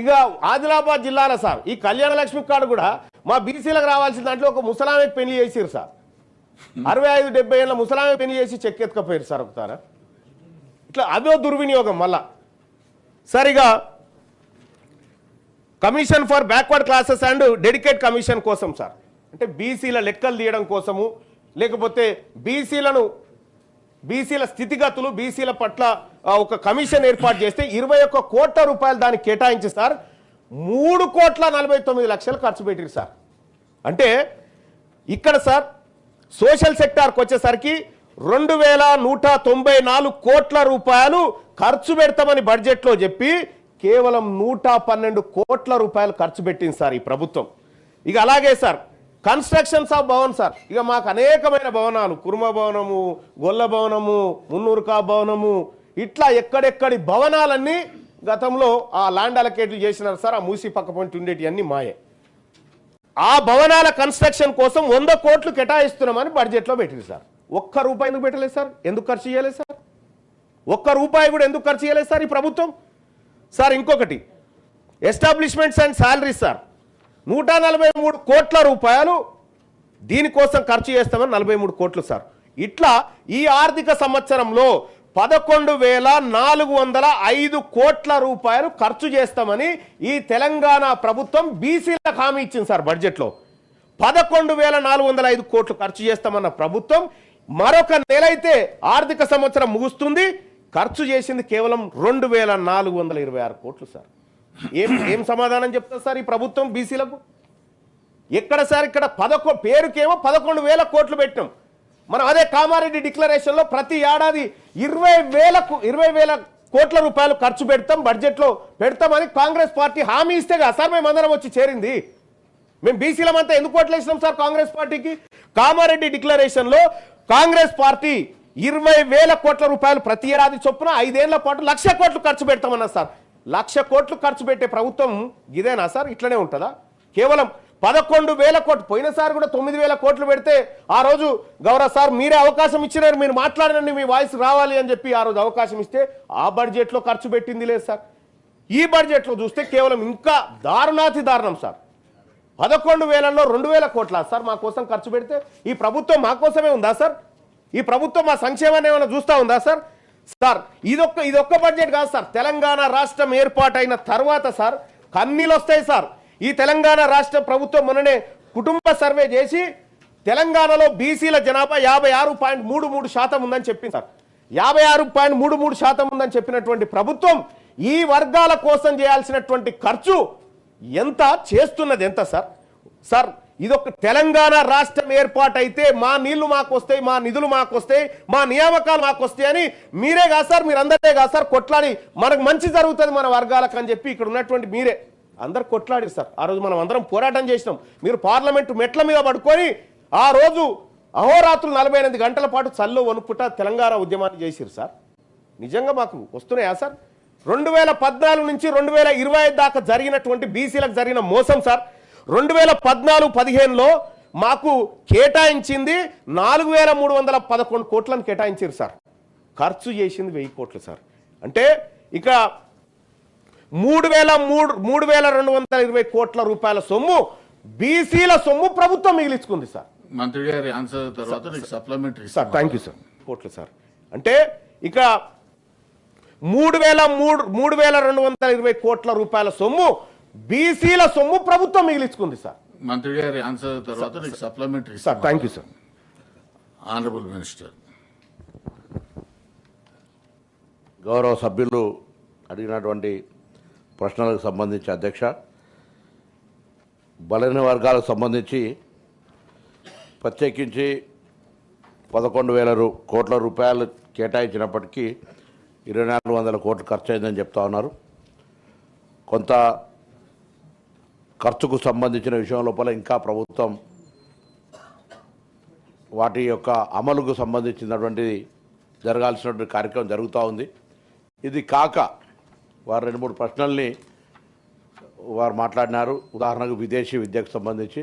ఇక ఆదిలాబాద్ జిల్లాలో సార్ ఈ కళ్యాణ లక్ష్మి కార్డు కూడా మా బీసీలకు రావాల్సిన దాంట్లో ఒక ముసలామెకి పెళ్ళి చేసిరు సార్. అరవై ఐదు డెబ్బై ఏళ్ళ ముసలామె పెళ్ళి చేసి చెక్ ఎత్తుకపోయారు సార్ ఒకసారి. ఇట్లా అదో దుర్వినియోగం మళ్ళా. సరిగా commission for backward classes and dedicate commission కోసం సార్. అంటే బీసీల లెక్కలు తీయడం కోసము లేకపోతే బీసీలను బీసీల స్థితిగతులు బీసీల పట్ల ఒక కమిషన్ ఏర్పాటు చేస్తే ఇరవై ఒక్క కోట్ల రూపాయలు దానికి కేటాయించి సార్. మూడు కోట్ల నలభై తొమ్మిది లక్షలు ఖర్చు పెట్టారు సార్. అంటే ఇక్కడ సార్ సోషల్ సెక్టార్కి వచ్చేసరికి రెండు వేల నూట తొంభై నాలుగు కోట్ల రూపాయలు ఖర్చు పెడతామని బడ్జెట్లో చెప్పి కేవలం నూట పన్నెండు కోట్ల రూపాయలు ఖర్చు పెట్టింది సార్ ఈ ప్రభుత్వం. ఇక అలాగే sir constructions of Bhavan sir ఇక మాకు అనేకమైన భవనాలు. కుర్మ భవనము గొల్ల భవనము మున్నూరుకా భవనము ఇట్లా ఎక్కడెక్కడి భవనాలన్నీ గతంలో ఆ ల్యాండ్ అలకేట్లు చేసినారు సార్. ఆ మూసి పక్క పొంటి ఉండేటివన్నీ మాయే. ఆ భవనాల కన్స్ట్రక్షన్ కోసం వంద కోట్లు కేటాయిస్తున్నామని బడ్జెట్లో పెట్టింది సార్. ఒక్క రూపాయి ఎందుకు పెట్టలేదు సార్? ఎందుకు ఖర్చు చేయలేదు సార్? ఒక్క రూపాయి కూడా ఎందుకు ఖర్చు చేయలేదు సార్ ఈ ప్రభుత్వం? సార్ ఇంకొకటి. ఎస్టాబ్లిష్మెంట్స్ అండ్ శాలరీస్ సార్ నూట నలభై మూడు కోట్ల రూపాయలు దీనికోసం ఖర్చు చేస్తామని నలభై మూడు కోట్లు సార్. ఇట్లా ఈ ఆర్థిక సంవత్సరంలో పదకొండు వేల నాలుగు వందల ఐదు కోట్ల రూపాయలు ఖర్చు చేస్తామని ఈ తెలంగాణ ప్రభుత్వం బీసీలకు హామీ ఇచ్చింది సార్ బడ్జెట్లో. పదకొండు వేల నాలుగు వందల ఐదు కోట్లు ఖర్చు చేస్తామన్న ప్రభుత్వం మరొక నెల అయితే ఆర్థిక సంవత్సరం ముగుస్తుంది. ఖర్చు చేసింది కేవలం రెండు వేల నాలుగు వందల ఇరవై ఆరు కోట్లు సార్. ఏం ఏం సమాధానం చెప్తారు సార్ ఈ ప్రభుత్వం బీసీలకు? ఎక్కడ సార్ ఇక్కడ పదకొ పేరుకేమో పదకొండు వేల కోట్లు పెట్టాం మనం అదే కామారెడ్డి డిక్లరేషన్లో ప్రతి ఏడాది ఇరవై వేలకు ఇరవై వేల కోట్ల రూపాయలు ఖర్చు పెడతాం బడ్జెట్లో పెడతామని కాంగ్రెస్ పార్టీ హామీ ఇస్తే కదా సార్ మేము అందరం వచ్చి చేరింది. మేము బీసీలమంతా ఎందుకు ఓట్లేసినాం సార్ కాంగ్రెస్ పార్టీకి? కామారెడ్డి డిక్లరేషన్లో కాంగ్రెస్ పార్టీ ఇరవై వేల కోట్ల రూపాయలు ప్రతి ఏడాది చొప్పున ఐదేళ్ళ పాటు లక్ష కోట్లు ఖర్చు పెడతామన్నారు సార్. లక్ష కోట్లు ఖర్చు పెట్టే ప్రభుత్వం ఇదేనా సార్? ఇట్లనే ఉంటుందా? కేవలం పదకొండు వేల కోట్లు పోయినసారి కూడా తొమ్మిది వేల కోట్లు పెడితే ఆ రోజు గౌరవ సార్ మీరే అవకాశం ఇచ్చినారు మీరు మాట్లాడనండి మీ వాయిస్ రావాలి అని చెప్పి ఆ రోజు అవకాశం ఇస్తే ఆ బడ్జెట్లో ఖర్చు పెట్టింది లేదు సార్. ఈ బడ్జెట్లో చూస్తే కేవలం ఇంకా దారుణాతి దారుణం సార్. పదకొండు వేలలో రెండు వేల కోట్ల సార్ మా కోసం ఖర్చు పెడితే? ఈ ప్రభుత్వం మా కోసమే ఉందా సార్? ఈ ప్రభుత్వం మా సంక్షేమాన్ని ఏమైనా చూస్తా ఉందా సార్? సార్ ఇదొక్క ఇదొక్క బడ్జెట్ కాదు సార్. తెలంగాణ రాష్ట్రం ఏర్పాటైన తర్వాత సార్ కన్నీళ్ళు వస్తాయి సార్. ఈ తెలంగాణ రాష్ట్ర ప్రభుత్వం మొన్ననే కుటుంబ సర్వే చేసి తెలంగాణలో బీసీల జనాభా యాభై ఆరు పాయింట్ మూడు మూడు శాతం ఉందని చెప్పింది సార్. యాభై ఆరు పాయింట్ మూడు మూడు శాతం ఉందని చెప్పినటువంటి ప్రభుత్వం ఈ వర్గాల కోసం చేయాల్సినటువంటి ఖర్చు ఎంత? చేస్తున్నది ఎంత సార్? సార్ ఇదొక తెలంగాణ రాష్ట్రం ఏర్పాటైతే మా నీళ్ళు మాకు వస్తాయి మా నిధులు మాకు వస్తాయి మా నియామకాలు మాకు వస్తాయి అని మీరే కాదు సార్ మీరు అందరే కాదు సార్ కొట్లాడి మనకు మంచి జరుగుతుంది మన వర్గాలకు అని చెప్పి ఇక్కడ ఉన్నటువంటి మీరే. అందరు కొట్లాడారు సార్. ఆ రోజు మనం అందరం పోరాటం చేసినాం. మీరు పార్లమెంటు మెట్ల మీద పడుకొని ఆ రోజు అహోరాత్రులు నలభై ఎనిమిది గంటల పాటు చల్లు వణుకుట తెలంగాణ ఉద్యమాన్ని చేశారు సార్. నిజంగా మాకు వస్తున్నాయా సార్? రెండు వేల పద్నాలుగు నుంచి రెండు వేల ఇరవై ఐదు దాకా జరిగినటువంటి బీసీలకు జరిగిన మోసం సార్. రెండు వేల పద్నాలుగు పదిహేనులో మాకు కేటాయించింది నాలుగు వేల మూడు వందల పదకొండు కోట్లను కేటాయించారు సార్. ఖర్చు చేసింది వెయ్యి కోట్లు సార్. అంటే ఇక మూడు వేల మూడు మూడు వేల రెండు వందల ఇరవై కోట్ల రూపాయల సొమ్ము బీసీల సొమ్ము ప్రభుత్వం మిగిలించుకుంది సార్. మంత్రి గారి ఆన్సర్ తర్వాత supplementary sir thank you sir కోట్లు సార్. అంటే ఇక మూడు వేల మూడు మూడు వేల రెండు వందల ఇరవై కోట్ల రూపాయల సొమ్ము బీసీల సొమ్ము ప్రభుత్వం మిగిలించుకుంది సార్. మంత్రి గారి ఆన్సర్ తర్వాత నీకు supplementary sir thank you sir honourable minister గౌరవ సభ్యులు అడిగినటువంటి ప్రశ్నలకు సంబంధించి అధ్యక్ష బలైన వర్గాలకు సంబంధించి ప్రత్యేకించి పదకొండు వేల రూ కోట్ల రూపాయలు కేటాయించినప్పటికీ ఇరవై నాలుగు వందల కోట్లు ఖర్చు అయిందని చెప్తా ఉన్నారు. కొంత ఖర్చుకు సంబంధించిన విషయం లోపల ఇంకా ప్రభుత్వం వాటి యొక్క అమలుకు సంబంధించినటువంటిది జరగాల్సినటువంటి కార్యక్రమం జరుగుతూ ఉంది. ఇది కాక వారు రెండు మూడు ప్రశ్నల్ని వారు మాట్లాడినారు. ఉదాహరణకు విదేశీ విద్యకు సంబంధించి.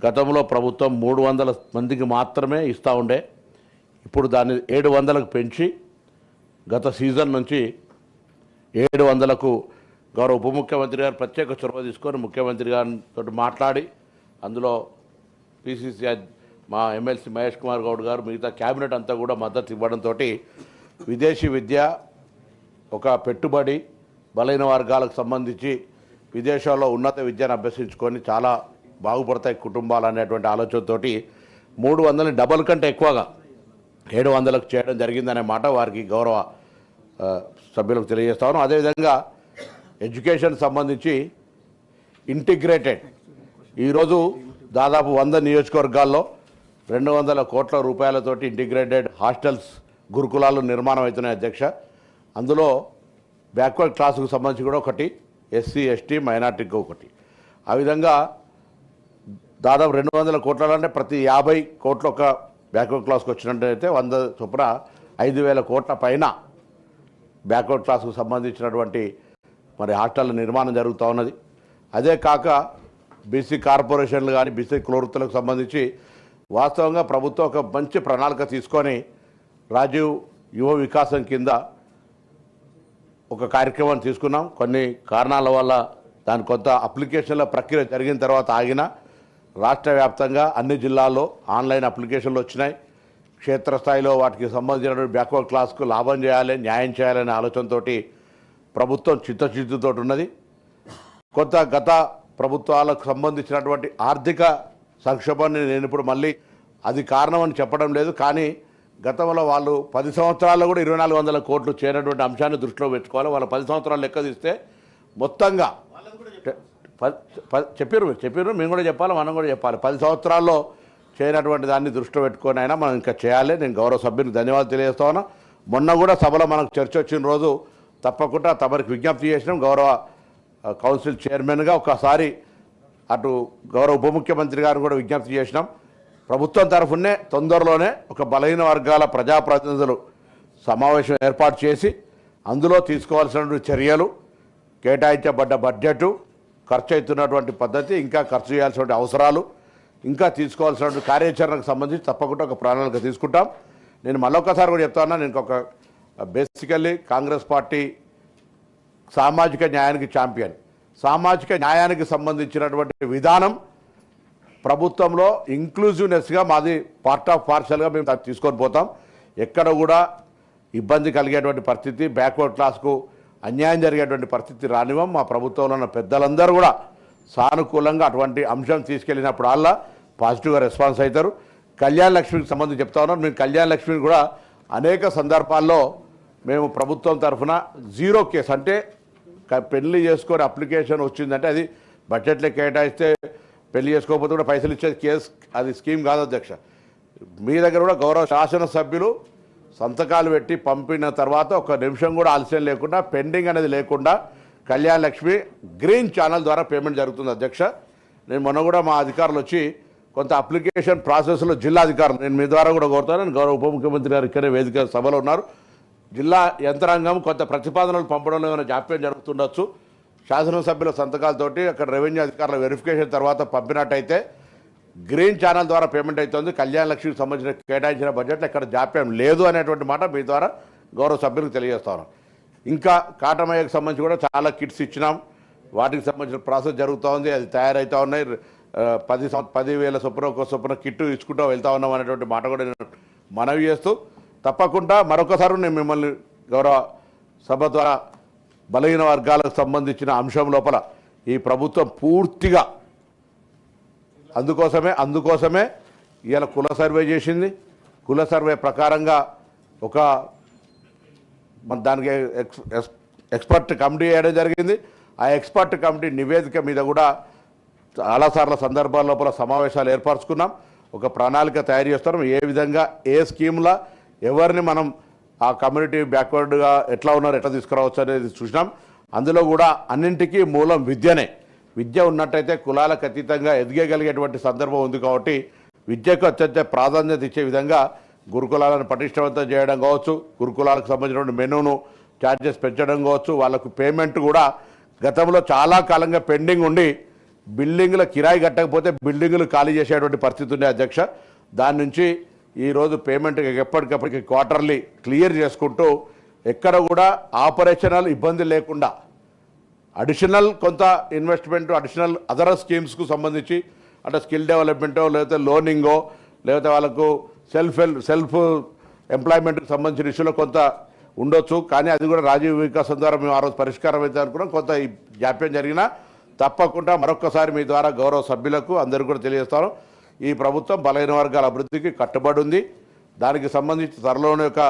గతంలో ప్రభుత్వం మూడు వందల మందికి మాత్రమే ఇస్తూ ఉండే. ఇప్పుడు దాన్ని ఏడు వందలకు పెంచి గత సీజన్ నుంచి ఏడు వందలకు గౌరవ ఉప ముఖ్యమంత్రి గారు ప్రత్యేక చొరవ తీసుకొని ముఖ్యమంత్రి గారితో మాట్లాడి అందులో పిసిసి మా ఎమ్మెల్సీ మహేష్ కుమార్ గౌడ్ గారు మిగతా క్యాబినెట్ అంతా కూడా మద్దతు ఇవ్వడంతో విదేశీ విద్య ఒక పెట్టుబడి బలైన వర్గాలకు సంబంధించి విదేశాల్లో ఉన్నత విద్యను అభ్యసించుకొని చాలా బాగుపడతాయి కుటుంబాలు అనేటువంటి ఆలోచనతోటి మూడు వందలని డబల్ కంటే ఎక్కువగా ఏడు వందలకు చేయడం జరిగిందనే మాట వారికి గౌరవ సభ్యులకు తెలియజేస్తాను అదేవిధంగా ఎడ్యుకేషన్ సంబంధించి ఇంటిగ్రేటెడ్. ఈరోజు దాదాపు వంద నియోజకవర్గాల్లో రెండు వందల కోట్ల రూపాయలతోటి ఇంటిగ్రేటెడ్ హాస్టల్స్ గురుకులాలు నిర్మాణం అవుతున్నాయి అధ్యక్ష. అందులో బ్యాక్వర్డ్ క్లాసుకు సంబంధించి కూడా ఒకటి ఎస్సీ ఎస్టీ మైనార్టీకి ఒకటి. ఆ విధంగా దాదాపు రెండు వందల కోట్ల అంటే ప్రతి యాభై కోట్ల ఒక బ్యాక్వర్డ్ క్లాస్కి వచ్చినట్టయితే వంద చొప్పున ఐదు వేల కోట్ల పైన బ్యాక్వర్డ్ క్లాస్కు సంబంధించినటువంటి మరి హాస్టళ్ళ నిర్మాణం జరుగుతూ ఉన్నది. అదే కాక బీసీ కార్పొరేషన్లు కానీ బీసీ క్లోరుతులకు సంబంధించి వాస్తవంగా ప్రభుత్వం ఒక మంచి ప్రణాళిక తీసుకొని రాజీవ్ యువ వికాసం కింద ఒక కార్యక్రమాన్ని తీసుకున్నాం. కొన్ని కారణాల వల్ల దాని కొంత అప్లికేషన్ల ప్రక్రియ జరిగిన తర్వాత ఆగిన రాష్ట్ర వ్యాప్తంగా అన్ని జిల్లాల్లో ఆన్లైన్ అప్లికేషన్లు వచ్చినాయి. క్షేత్రస్థాయిలో వాటికి సంబంధించిన బ్యాక్వర్డ్ క్లాస్కు లాభం చేయాలి న్యాయం చేయాలనే ఆలోచనతోటి ప్రభుత్వం చిత్తశుద్ధితో ఉన్నది కొంత గత ప్రభుత్వాలకు సంబంధించినటువంటి ఆర్థిక సంక్షోభాన్ని నేను ఇప్పుడు మళ్ళీ అది కారణం అని చెప్పడం లేదు. కానీ గతంలో వాళ్ళు పది సంవత్సరాల్లో కూడా ఇరవై నాలుగు వందల కోట్లు చేరినటువంటి అంశాన్ని దృష్టిలో పెట్టుకోవాలి. వాళ్ళ పది సంవత్సరాలు లెక్క తీస్తే మొత్తంగా చెప్పారు మీరు చెప్పారు మేము కూడా చెప్పాలి మనం కూడా చెప్పాలి. పది సంవత్సరాల్లో చేయనటువంటి దాన్ని దృష్టిలో పెట్టుకొని అయినా మనం ఇంకా చేయాలి. నేను గౌరవ సభ్యునికి ధన్యవాదాలు తెలియజేస్తా ఉన్నా. మొన్న కూడా సభలో మనకు చర్చ వచ్చిన రోజు తప్పకుండా తమరికి విజ్ఞప్తి చేసినాం. గౌరవ కౌన్సిల్ చైర్మన్గా ఒకసారి అటు గౌరవ ఉప ముఖ్యమంత్రి గారు కూడా విజ్ఞప్తి చేసినాం. ప్రభుత్వం తరఫునే తొందరలోనే ఒక బలహీన వర్గాల ప్రజాప్రతినిధులు సమావేశం ఏర్పాటు చేసి అందులో తీసుకోవాల్సినటువంటి చర్యలు కేటాయించబడ్డ బడ్జెట్ ఖర్చు అవుతున్నటువంటి పద్ధతి ఇంకా ఖర్చు చేయాల్సినటువంటి అవసరాలు ఇంకా తీసుకోవాల్సినటువంటి కార్యాచరణకు సంబంధించి తప్పకుండా ఒక ప్రణాళిక తీసుకుంటాం. నేను మళ్ళొకసారి కూడా చెప్తా ఉన్నా నేను ఒక బేసికల్లీ కాంగ్రెస్ పార్టీ సామాజిక న్యాయానికి ఛాంపియన్ సామాజిక న్యాయానికి సంబంధించినటువంటి విధానం ప్రభుత్వంలో ఇంక్లూజివ్నెస్గా మాది పార్ట్ ఆఫ్ పార్షల్గా మేము తీసుకొని పోతాం. ఎక్కడ కూడా ఇబ్బంది కలిగేటువంటి పరిస్థితి బ్యాక్వర్డ్ క్లాస్కు అన్యాయం జరిగేటువంటి పరిస్థితి రానివ్వం. మా ప్రభుత్వంలో ఉన్న పెద్దలందరూ కూడా సానుకూలంగా అటువంటి అంశం తీసుకెళ్ళినప్పుడు అలా పాజిటివ్గా రెస్పాన్స్ అవుతారు. కళ్యాణ లక్ష్మికి సంబంధించి చెప్తా ఉన్నాం మేము కళ్యాణ లక్ష్మిని కూడా అనేక సందర్భాల్లో మేము ప్రభుత్వం తరఫున జీరో కేసు అంటే పెళ్ళి చేసుకొని అప్లికేషన్ వచ్చిందంటే అది బడ్జెట్లో కేటాయిస్తే పెళ్ళి చేసుకోకపోతే కూడా పైసలు ఇచ్చేది కేసు అది స్కీమ్ కాదు అధ్యక్ష. మీ దగ్గర కూడా గౌరవ శాసనసభ్యులు సంతకాలు పెట్టి పంపిన తర్వాత ఒక నిమిషం కూడా ఆలస్యం లేకుండా పెండింగ్ అనేది లేకుండా కళ్యాణ్ లక్ష్మి గ్రీన్ ఛానల్ ద్వారా పేమెంట్ జరుగుతుంది అధ్యక్ష. నేను మొన్న కూడా మా అధికారులు వచ్చి కొంత అప్లికేషన్ ప్రాసెస్లో జిల్లా అధికారులు నేను మీ ద్వారా కూడా కోరుతాను గౌరవ ఉప ముఖ్యమంత్రి గారు ఇక్కడే వేదిక సభలో ఉన్నారు. జిల్లా యంత్రాంగం కొంత ప్రతిపాదనలు పంపడంలో ఏమైనా జాప్యం జరుగుతుండొచ్చు. శాసనసభ్యుల సంతకాలతోటి అక్కడ రెవెన్యూ అధికారుల వెరిఫికేషన్ తర్వాత పంపినట్టయితే గ్రీన్ ఛానల్ ద్వారా పేమెంట్ అవుతుంది కళ్యాణ లక్ష్మికి సంబంధించిన కేటాయించిన బడ్జెట్లో ఇక్కడ జాప్యం లేదు అనేటువంటి మాట మీ ద్వారా గౌరవ సభ్యులకు తెలియజేస్తాను. ఇంకా కాటమయ్యకు సంబంధించి కూడా చాలా కిట్స్ ఇచ్చినాం. వాటికి సంబంధించిన ప్రాసెస్ జరుగుతూ ఉంది అది తయారవుతూ ఉన్నాయి. పది సం- పది వేల చొప్పున ఒక చొప్పున కిట్టు ఇచ్చుకుంటూ వెళ్తా ఉన్నాం అనేటువంటి మాట కూడా నేను మనవి చేస్తూ తప్పకుండా మరొకసారి నేను మిమ్మల్ని గౌరవ సభ ద్వారా బలహీన వర్గాలకు సంబంధించిన అంశం లోపల ఈ ప్రభుత్వం పూర్తిగా అందుకోసమే అందుకోసమే ఇవాళ కుల సర్వే చేసింది. కుల సర్వే ప్రకారంగా ఒక మన దానికి ఎక్స్ ఎక్స్పర్ట్ కమిటీ వేయడం జరిగింది. ఆ ఎక్స్పర్ట్ కమిటీ నివేదిక మీద కూడా చాలాసార్ల సందర్భాల లోపల సమావేశాలు ఏర్పరచుకున్నాం. ఒక ప్రణాళిక తయారు చేస్తున్నాం. ఏ విధంగా ఏ స్కీమ్ల ఎవరిని మనం ఆ కమ్యూనిటీ బ్యాక్వర్డ్గా ఎట్లా ఉన్నారు ఎట్లా తీసుకురావచ్చు అనేది చూసినాం. అందులో కూడా అన్నింటికీ మూలం విద్యనే. విద్య ఉన్నట్టయితే కులాలకు అతీతంగా ఎదిగగలిగేటువంటి సందర్భం ఉంది కాబట్టి విద్యకు అత్యంత ప్రాధాన్యత ఇచ్చే విధంగా గురుకులాలను పటిష్టవంతం చేయడం కావచ్చు గురుకులాలకు సంబంధించినటువంటి మెనూను ఛార్జెస్ పెంచడం కావచ్చు వాళ్ళకు పేమెంట్ కూడా గతంలో చాలా కాలంగా పెండింగ్ ఉండి బిల్డింగ్ల కిరాయి కట్టకపోతే బిల్డింగులు ఖాళీ చేసేటువంటి పరిస్థితి ఉంది అధ్యక్ష. దాని నుంచి ఈరోజు పేమెంట్ ఎప్పటికప్పటికి క్వార్టర్లీ క్లియర్ చేసుకుంటూ ఎక్కడ కూడా ఆపరేషనల్ ఇబ్బంది లేకుండా అడిషనల్ కొంత ఇన్వెస్ట్మెంట్ అడిషనల్ అదర్ స్కీమ్స్కు సంబంధించి అంటే స్కిల్ డెవలప్మెంటో లేకపోతే లోనింగో లేకపోతే వాళ్ళకు సెల్ఫ్ సెల్ఫ్ ఎంప్లాయ్మెంట్కి సంబంధించిన ఇష్యూలో కొంత ఉండొచ్చు. కానీ అది కూడా రాజీవ్ వికాసం ద్వారా మేము ఆ రోజు పరిష్కారం అయితే అనుకున్నాం. కొంత జాప్యం జరిగినా తప్పకుండా మరొకసారి మీ ద్వారా గౌరవ సభ్యులకు అందరికీ కూడా తెలియజేస్తాను. ఈ ప్రభుత్వం బలహీన వర్గాల అభివృద్ధికి కట్టుబడి ఉంది. దానికి సంబంధించి త్వరలోనే ఒక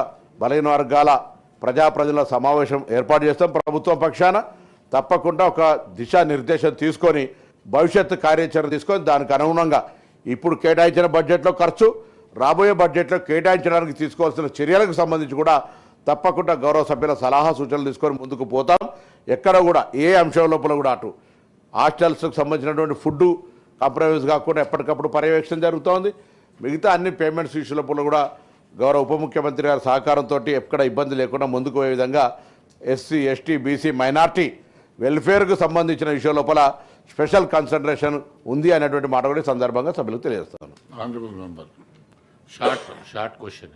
బలహీన వర్గాల ప్రజాప్రతినిధుల సమావేశం ఏర్పాటు చేస్తాం ప్రభుత్వం పక్షాన. తప్పకుండా ఒక దిశానిర్దేశం తీసుకొని భవిష్యత్తు కార్యాచరణ తీసుకొని దానికి అనుగుణంగా ఇప్పుడు కేటాయించిన బడ్జెట్లో ఖర్చు రాబోయే బడ్జెట్లో కేటాయించడానికి తీసుకోవాల్సిన చర్యలకు సంబంధించి కూడా తప్పకుండా గౌరవ సభ్యుల సలహా సూచనలు తీసుకొని ముందుకు పోతాం. ఎక్కడ కూడా ఏ అంశం లోపల కూడా అటు హాస్టల్స్కి సంబంధించినటువంటి ఫుడ్ కాంప్రమైజ్ కాకుండా ఎప్పటికప్పుడు పర్యవేక్షణ జరుగుతోంది. మిగతా అన్ని పేమెంట్స్ ఇష్యూ లోపల కూడా గౌరవ ఉప ముఖ్యమంత్రి గారి సహకారంతో ఎక్కడ ఇబ్బంది లేకుండా ముందుకు పోయే విధంగా ఎస్సీ ఎస్టీ బీసీ మైనార్టీ వెల్ఫేర్కు సంబంధించిన విషయం లోపల స్పెషల్ కన్సన్ట్రేషన్ ఉంది అనేటువంటి మాట కూడా ఈ సందర్భంగా సభ్యులకు తెలియజేస్తాను. Honourable member short short question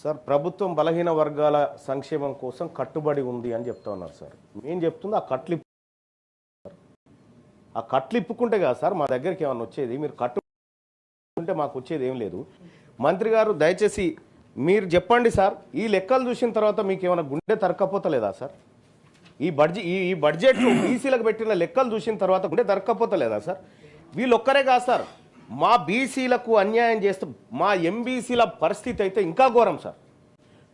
sir ప్రభుత్వం బలహీన వర్గాల సంక్షేమం కోసం కట్టుబడి ఉంది అని చెప్తా ఉన్నారు సార్ మేము చెప్తుంది ఆ కట్లు ఆ కట్లు ఇప్పుకుంటే కదా సార్ మా దగ్గరికి ఏమన్నా వచ్చేది? మీరు కట్టు ఉంటే మాకు వచ్చేది ఏం లేదు. మంత్రి గారు దయచేసి మీరు చెప్పండి సార్ ఈ లెక్కలు చూసిన తర్వాత మీకు ఏమైనా గుండె తరక్కపోతలేదా సార్? ఈ బడ్జెట్ ఈ ఈ బడ్జెట్లో బీసీలకు పెట్టిన లెక్కలు చూసిన తర్వాత గుండె తరక్కపోతలేదా సార్? వీళ్ళు ఒక్కరే కాదు సార్ మా బీసీలకు అన్యాయం చేస్తూ మా ఎంబీసీల పరిస్థితి అయితే ఇంకా ఘోరం సార్.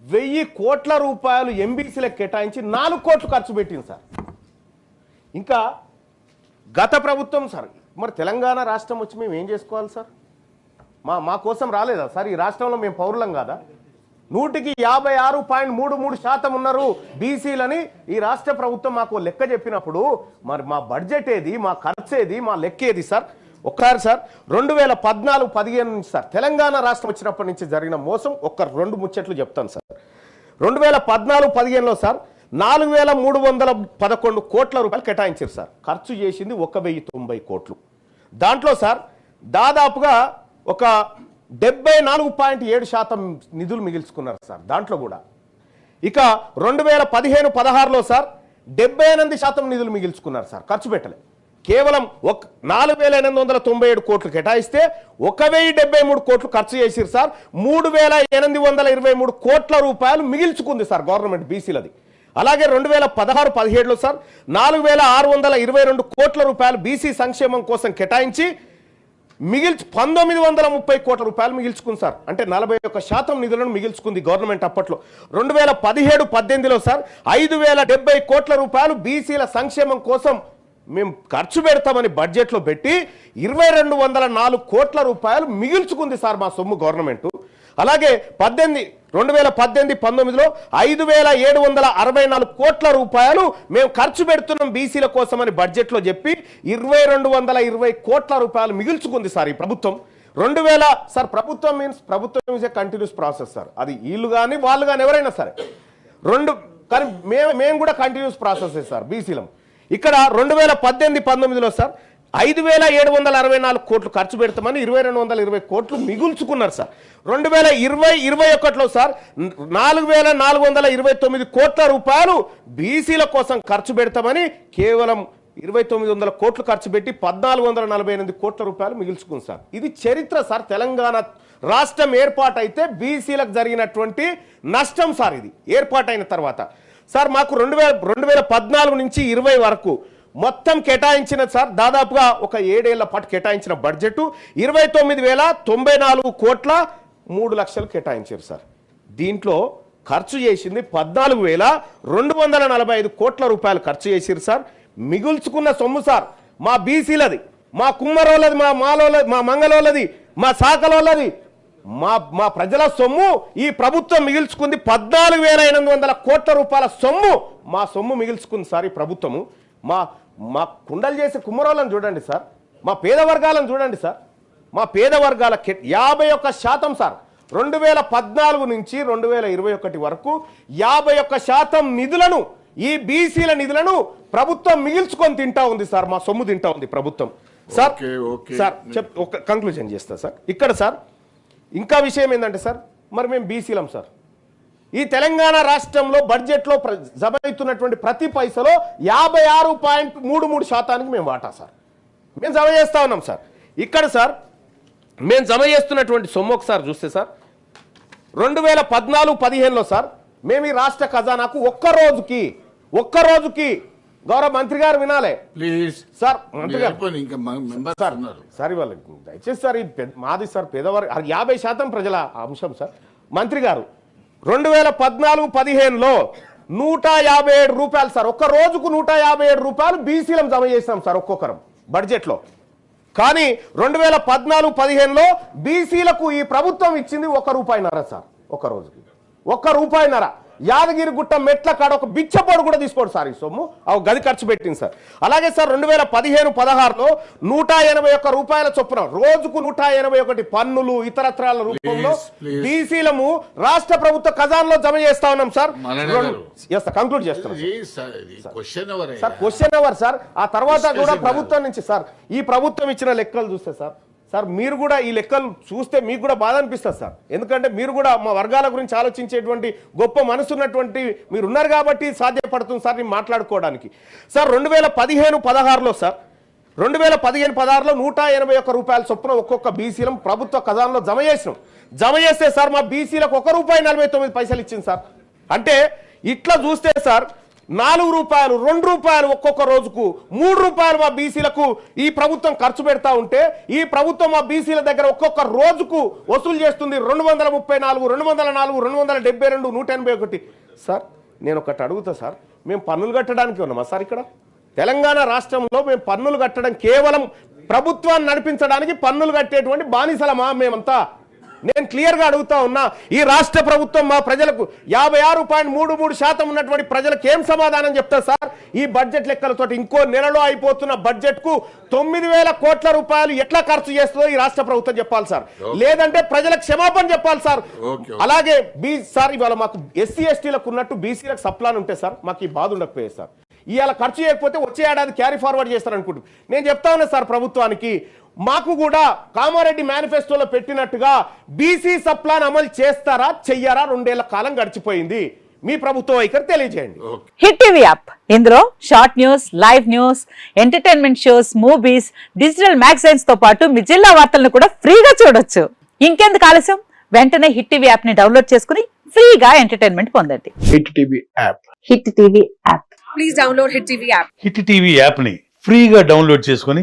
వెయ్యి కోట్ల రూపాయలు ఎంబీసీలకు కేటాయించి నాలుగు కోట్లు ఖర్చు పెట్టింది సార్. ఇంకా గత ప్రభుత్వం సార్ మరి తెలంగాణ రాష్ట్రం వచ్చి మేము ఏం చేసుకోవాలి సార్? మా మా కోసం రాలేదా సార్? ఈ రాష్ట్రంలో మేము పౌరులం కాదా? నూటికి యాభై ఆరు పాయింట్ మూడు మూడు శాతం ఉన్నారు బీసీలని ఈ రాష్ట్ర ప్రభుత్వం మాకు లెక్క చెప్పినప్పుడు మరి మా బడ్జెట్ ఏది మా ఖర్చు ఏది మా లెక్క ఏది సార్? ఒక్కసారి సార్ రెండు వేల పద్నాలుగు పదిహేను నుంచి సార్ తెలంగాణ రాష్ట్రం వచ్చినప్పటి నుంచి జరిగిన మోసం ఒక్క రెండు ముచ్చట్లు చెప్తాను సార్. రెండు వేల పద్నాలుగు పదిహేనులో సార్ నాలుగు వేల మూడు వందల పదకొండు కోట్ల రూపాయలు కేటాయించారు సార్. ఖర్చు చేసింది ఒక వెయ్యి తొంభై కోట్లు. దాంట్లో సార్ దాదాపుగా ఒక డెబ్బై నాలుగు పాయింట్ ఏడు శాతం నిధులు మిగిల్చుకున్నారు సార్ దాంట్లో కూడా. ఇక రెండు వేల పదిహేను పదహారులో సార్ డెబ్బై ఎనిమిది శాతం నిధులు మిగిల్చుకున్నారు సార్ ఖర్చు పెట్టలే. కేవలం ఒక నాలుగు వేల ఎనిమిది వందల తొంభై ఏడు కోట్లు కేటాయిస్తే ఒక వెయ్యి డెబ్బై మూడు కోట్లు ఖర్చు చేసిరు సార్. మూడు వేల ఎనిమిది వందల ఇరవై మూడు కోట్ల రూపాయలు మిగిల్చుకుంది సార్ గవర్నమెంట్ బీసీలది. అలాగే రెండు వేల పదహారు పదిహేడులో సార్ నాలుగు వేల ఆరు వందల ఇరవై రెండు కోట్ల రూపాయలు బీసీ సంక్షేమం కోసం కేటాయించి మిగిల్చి పంతొమ్మిది వందల ముప్పై కోట్ల రూపాయలు మిగిల్చుకుంది సార్. అంటే నలభై ఒక్క శాతం నిధులను మిగిల్చుకుంది గవర్నమెంట్ అప్పట్లో. రెండు వేల పదిహేడు పద్దెనిమిదిలో సార్ ఐదు వేల డెబ్బై కోట్ల రూపాయలు బీసీల సంక్షేమం కోసం మేము ఖర్చు పెడతామని బడ్జెట్లో పెట్టి ఇరవై రెండు వందల నాలుగు కోట్ల రూపాయలు మిగిల్చుకుంది సార్ మా సొమ్ము గవర్నమెంట్. అలాగే పద్దెనిమిది రెండు వేల పద్దెనిమిది పంతొమ్మిదిలో ఐదు వేల ఏడు వందల అరవై నాలుగు కోట్ల రూపాయలు మేము ఖర్చు పెడుతున్నాం బీసీల కోసమని బడ్జెట్లో చెప్పి ఇరవై రెండు వందల ఇరవై కోట్ల రూపాయలు మిగుల్చుకుంది సార్ ఈ ప్రభుత్వం. రెండు వేల సార్ ప్రభుత్వం మీన్స్ ప్రభుత్వం is a continuous process sir. అది వీళ్ళు కానీ వాళ్ళు కానీ ఎవరైనా సరే. రెండు కానీ మేము మేము కూడా కంటిన్యూస్ ప్రాసెస్ సార్ బీసీలం. ఇక్కడ రెండు వేల పద్దెనిమిది పంతొమ్మిదిలో సార్ ఐదు వేల ఏడు వందల అరవై నాలుగు కోట్లు ఖర్చు పెడతామని ఇరవై రెండు వందల ఇరవై కోట్లు మిగుల్చుకున్నారు సార్. రెండు వేల ఇరవై ఇరవై ఒకటిలో సార్ నాలుగు వేల నాలుగు వందల ఇరవై తొమ్మిది కోట్ల రూపాయలు బీసీల కోసం ఖర్చు పెడతామని కేవలం ఇరవై తొమ్మిది వందల కోట్లు ఖర్చు పెట్టి పద్నాలుగు వందల నలభై ఎనిమిది కోట్ల రూపాయలు మిగుల్చుకుంది సార్. ఇది చరిత్ర సార్ తెలంగాణ రాష్ట్రం ఏర్పాటైతే బీసీలకు జరిగినటువంటి నష్టం సార్ ఇది ఏర్పాటైన తర్వాత. సార్ మాకు రెండు వేల రెండు వేల పద్నాలుగు నుంచి ఇరవై వరకు మొత్తం కేటాయించిన సార్ దాదాపుగా ఒక ఏడేళ్ళ పాటు కేటాయించిన బడ్జెట్ ఇరవై తొమ్మిది వేల తొంభై నాలుగు కోట్ల మూడు లక్షలు కేటాయించారు సార్. దీంట్లో ఖర్చు చేసింది పద్నాలుగు వేల రెండు వందల నలభై ఐదు కోట్ల రూపాయలు ఖర్చు చేసిరు సార్. మిగుల్చుకున్న సొమ్ము సార్ మా బీసీలది మా కుమ్మరోళ్ళది మా మాలోళ్ళది మా మంగళోళ్ళది మా శాఖలోళ్ళది మా మా ప్రజల సొమ్ము ఈ ప్రభుత్వం మిగిల్చుకుంది పద్నాలుగు వేల ఎనిమిది వందల కోట్ల రూపాయల సొమ్ము మా సొమ్ము మిగిల్చుకుంది సార్ ఈ ప్రభుత్వము. మా మా కుండలు చేసే కుమ్మరోళ్ళని చూడండి సార్. మా పేద వర్గాలను చూడండి సార్. మా పేద వర్గాల యాభై ఒక్క శాతం సార్. రెండు వేల పద్నాలుగు నుంచి రెండు వేల ఇరవై ఒకటి వరకు యాభై ఒక్క శాతం నిధులను ఈ బీసీల నిధులను ప్రభుత్వం మిగిల్చుకొని తింటా ఉంది సార్. మా సొమ్ము తింటా ఉంది ప్రభుత్వం. సార్. సార్ చెప్ ఒక కంక్లూజన్ చేస్తా సార్. ఇక్కడ సార్ ఇంకా విషయం ఏంటంటే సార్ మరి మేము బీసీలం సార్. ఈ తెలంగాణ రాష్ట్రంలో బడ్జెట్లో జమ అవుతున్నటువంటి ప్రతి పైసలో యాభై ఆరు పాయింట్ మూడు మూడు శాతానికి మేము వాటా సార్. మేము జమ చేస్తా ఉన్నాం సార్. ఇక్కడ సార్ మేము జమ చేస్తున్నటువంటి సొమ్ము ఒకసారి చూస్తే సార్ రెండు వేల పద్నాలుగు పదిహేనులో సార్ మేము ఈ రాష్ట్ర ఖజానాకు ఒక్క రోజుకి ఒక్క రోజుకి గౌరవ మంత్రి గారు వినాలే. ప్లీజ్. సార్ మంత్రి గారు. సార్ సార్ ఇవాళ దయచేసి సార్ ఇది మాది సార్ పేదవారి యాభై శాతం ప్రజల అంశం సార్. మంత్రి గారు రెండు వేల పద్నాలుగు పదిహేనులో నూట యాభై ఏడు రూపాయలు సార్. ఒక్క రోజుకు నూట యాభై ఏడు రూపాయలు బీసీలం జమ చేసినాం సార్ ఒక్కొక్కరం బడ్జెట్లో. కానీ రెండు వేల పద్నాలుగు పదిహేనులో బీసీలకు ఈ ప్రభుత్వం ఇచ్చింది ఒక రూపాయిన్నర సార్. ఒక రోజుకి. ఒక్క రూపాయిన్నర. యాదగిరి గుట్ట మెట్ల కాడ ఒక బిచ్చపోడు కూడా తీసుకోడు సార్ ఈ సొమ్ము. ఆ గది ఖర్చు పెట్టింది సార్. అలాగే సార్ రెండు వేల పదిహేను పదహారులో నూట ఎనభై ఒక్క రూపాయల చొప్పున రోజుకు నూట ఎనభై ఒకటి పన్నులు ఇతరత్రాల రూపంలో. బీసీలము రాష్ట్ర ప్రభుత్వ ఖజాన్లో జమ చేస్తా ఉన్నాం సార్. కంక్లూడ్ చేస్తాం ఇది సార్ క్వశ్చన్ ఎవరు సార్ క్వశ్చన్ అవర్ సార్ ఆ తర్వాత కూడా ప్రభుత్వం నుంచి సార్ ఈ ప్రభుత్వం ఇచ్చిన లెక్కలు చూస్తే సార్ సార్ మీరు కూడా ఈ లెక్కలు చూస్తే మీకు కూడా బాధ అనిపిస్తుంది సార్. ఎందుకంటే మీరు కూడా మా వర్గాల గురించి ఆలోచించేటువంటి గొప్ప మనసు ఉన్నటువంటి మీరు ఉన్నారు కాబట్టి సాధ్యపడుతుంది సార్ నేను మాట్లాడుకోవడానికి. సార్ రెండు వేల పదిహేను పదహారులో సార్ రెండు వేల పదిహేను పదహారులో నూట ఎనభై ఒక్క రూపాయల చొప్పున ఒక్కొక్క బీసీలం ప్రభుత్వ ఖజానాలో జమ చేసినాం. జమ చేస్తే సార్ మా బీసీలకు ఒక రూపాయి నలభై తొమ్మిది పైసలు ఇచ్చింది సార్. అంటే ఇట్లా చూస్తే సార్ నాలుగు రూపాయలు రెండు రూపాయలు ఒక్కొక్క రోజుకు మూడు రూపాయలు మా బీసీలకు ఈ ప్రభుత్వం ఖర్చు పెడతా ఉంటే ఈ ప్రభుత్వం మా బీసీల దగ్గర ఒక్కొక్క రోజుకు వసూలు చేస్తుంది రెండు వందల ముప్పై నాలుగు రెండు వందల నాలుగు రెండు వందల డెబ్బై రెండు నూట ఎనభై ఒకటి. సార్ నేను ఒకటి అడుగుతా సార్ మేము పన్నులు కట్టడానికి ఉన్నామా సార్ ఇక్కడ? తెలంగాణ రాష్ట్రంలో మేము పన్నులు కట్టడం కేవలం ప్రభుత్వాన్ని నడిపించడానికి పన్నులు కట్టేటువంటి బానిసలమా మేమంతా? నేను క్లియర్గా అడుగుతా ఉన్నా ఈ రాష్ట్ర ప్రభుత్వం మా ప్రజలకు యాభై ఆరు పాయింట్ మూడు మూడు శాతం ఉన్నటువంటి ప్రజలకు ఏం సమాధానం చెప్తారు సార్? ఈ బడ్జెట్ లెక్కలతో ఇంకో నెలలో అయిపోతున్న బడ్జెట్కు తొమ్మిది వేల కోట్ల రూపాయలు ఎట్లా ఖర్చు చేస్తుందో ఈ రాష్ట్ర ప్రభుత్వం చెప్పాలి సార్. లేదంటే ప్రజలకు క్షమాపణ చెప్పాలి సార్. అలాగే బీ సార్ ఇవాళ మాకు ఎస్సీ ఎస్టీలకు ఉన్నట్టు బీసీలకు సప్లాన్ ఉంటే సార్ మాకు ఈ బాధ ఉండకపోయేది సార్. ఇవాళ ఖర్చు చేయకపోతే వచ్చే ఏడాది క్యారీ ఫార్వర్డ్ చేస్తారు అనుకుంటున్నాను నేను చెప్తా ఉన్నా సార్ ప్రభుత్వానికి మాకు కూడా కామారెడ్డి మేనిఫెస్టోలో పెట్టినట్టుగా బీసీ సప్లాన్ అమలు చేస్తారా చెయ్యారా రెండేళ్ళ కాలం గడిచిపోయింది. మీ ప్రభుత్వ వైఖరి తెలియజేయండి. Hit TV app. ఇందులో short news live news entertainment shows movies digital మ్యాగజైన్స్తో పాటు మీ జిల్లా వార్తలను కూడా ఫ్రీగా చూడొచ్చు. ఇంకెందుకు ఆలస్యం? వెంటనే హిట్ టీవీ యాప్ని డౌన్లోడ్ చేసుకుని ఫ్రీగా ఎంటర్టైన్మెంట్ పొందండి. Hit TV app. Hit TV app. Please download Hit TV app. Hit TV యాప్ని ఫ్రీగా డౌన్లోడ్ చేసుకొని